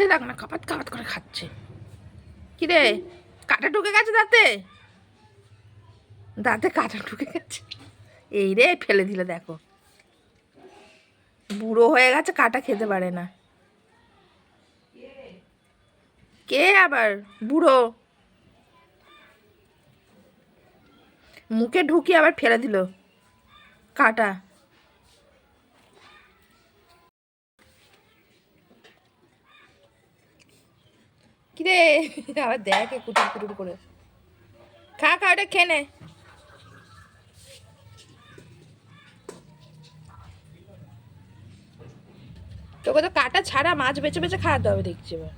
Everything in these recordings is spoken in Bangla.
খাচ্ছে দেখ না, কাপাত কাপাত করে খাচ্ছে। কি রে কাটা ঢুকে গেছে দাঁতে? দাঁতে কাটা ঢুকে গেছে। এই রে, ফেলে দিলে দেখো। বুড়ো হয়ে গেছে, কাটা খেতে পারে না। কে আবার? বুড়ো। মুখে ঢুকিয়ে আবার ফেলে দিল কাটা। কিরে? আবার দেখে কুটুর কুটুর করে। খা খা, ওটা খেয়ে নে। তোকে তো কাটা ছাড়া মাছ বেছে বেছে খাওয়াতে হবে দেখছি এবার।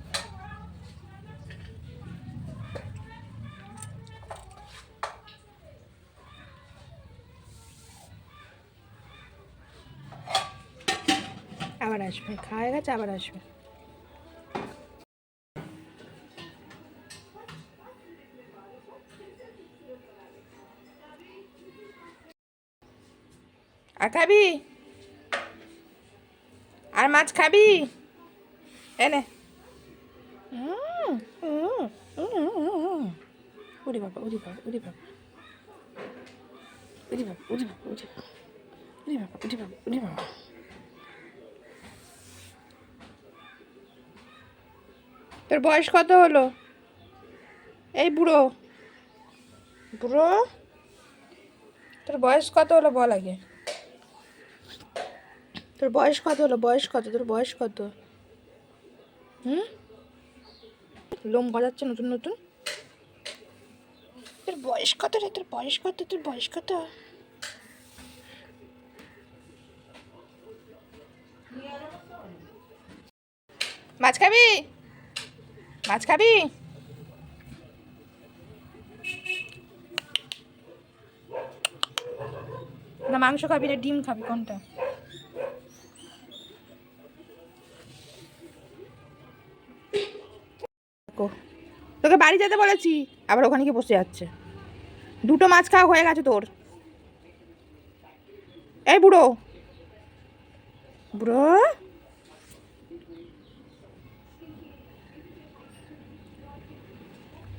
আবার আসবে, খাওয়া গেছে, আবার আসবে। আর খাবি? আর মাছ খাবি? এনে। উরি বাবা উরি বাবা উরি বাবা। উরি বাবা উরি বাবা উরি বাবা। উরি বাবা উরি বাবা উরি বাবা। তোর বয়স কত হলো? এই বুড়ো। বুড়ো? তোর বয়স কত হলো বল আগে। তোর বয়স কত হলো? বয়স কত? তোর বয়স কত? হুম? লোম গজাচ্ছে নতুন নতুন? তোর বয়স কত রে? তোর বয়স কত? তোর বয়স কত? মাছ খাবি? মাছ খাবি? না, মাংস খাবি না, ডিম খাবি কোনটা? তোকে বাড়ি যেতে বলেছি। আবার ওখানে গিয়ে বসে যাচ্ছে। দুটো মাছ খাওয়া হয়ে গেছে তোর। এই বুড়ো। বুড়ো?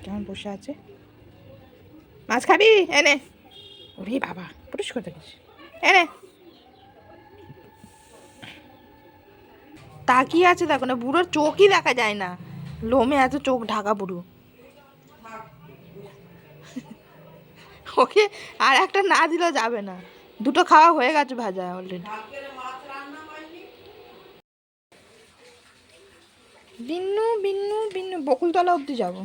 কেমন বসে আছে? মাছ খাবি? এনে ওরে বাবা পুরুষ করে গেছে এনে তাকিয়ে আছে দেখো না, বুড়োর চোখই দেখা যায় না। লোমে এত চোখ ঢাকা বুড়ো। ওকে আর একটা না দিলেও যাবে না। দুটো খাওয়া হয়ে গেছে ভাজা অলরেডি বিন্নু বিন্নু বিন্নু, বকুলতলা অবধি যাব।